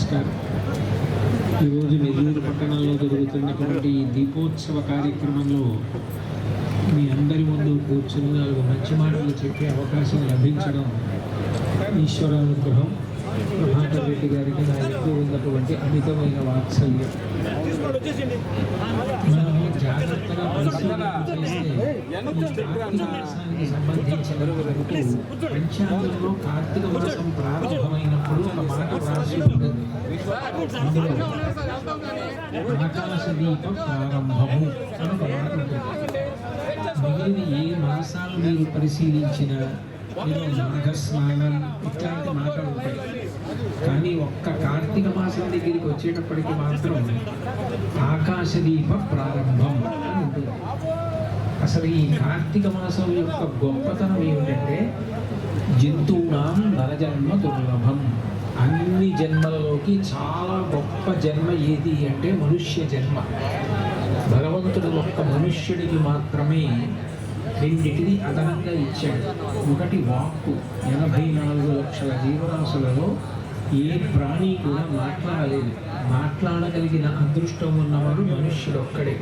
నమస్కారం. ఈరోజు నెల్లూరు పట్టణంలో జరుగుతున్నటువంటి ఈ దీపోత్సవ కార్యక్రమంలో మీ అందరి ముందు కూర్చుని నాలుగు మంచి మాటలు చెప్పే అవకాశం లభించడం ఈశ్వరానుగ్రహం ప్రభాకర్ రెడ్డి గారికి నా ఎక్కువ ఉన్నటువంటి అమితమైన వాత్సల్యం. మనం జాగ్రత్తగా పరిశీలన సంబంధించిన పంచాంగంలో కార్తీక మాసం ప్రారంభమైనప్పుడు ఆకాశదీపం ప్రారంభము మాట మిగిలిన ఏ మాసాలు మీరు పరిశీలించిన నాగస్నానం ఇట్లాంటి మాటలు ఉంటాయి కానీ ఒక్క కార్తీక మాసం దగ్గరికి వచ్చేటప్పటికి మాత్రం ఆకాశదీప ప్రారంభం అని ఉంటుంది అసలు ఈ కార్తీక మాసం యొక్క గొప్పతనం ఏమిటంటే జంతువునాం నరజన్మ దుర్లభం జన్మలలోకి చాలా గొప్ప జన్మ ఏది అంటే మనుష్య జన్మ. భగవంతుడు ఒక్క మనుష్యుడికి మాత్రమే రెండింటిని అదనంగా ఇచ్చాడు. ఒకటి వాక్కు. ఎనభై నాలుగు లక్షల జీవరాశులలో ఏ ప్రాణి కూడా మాట్లాడలేదు. మాట్లాడగలిగిన అదృష్టం ఉన్నవాడు మనుష్యుడు ఒక్కడే.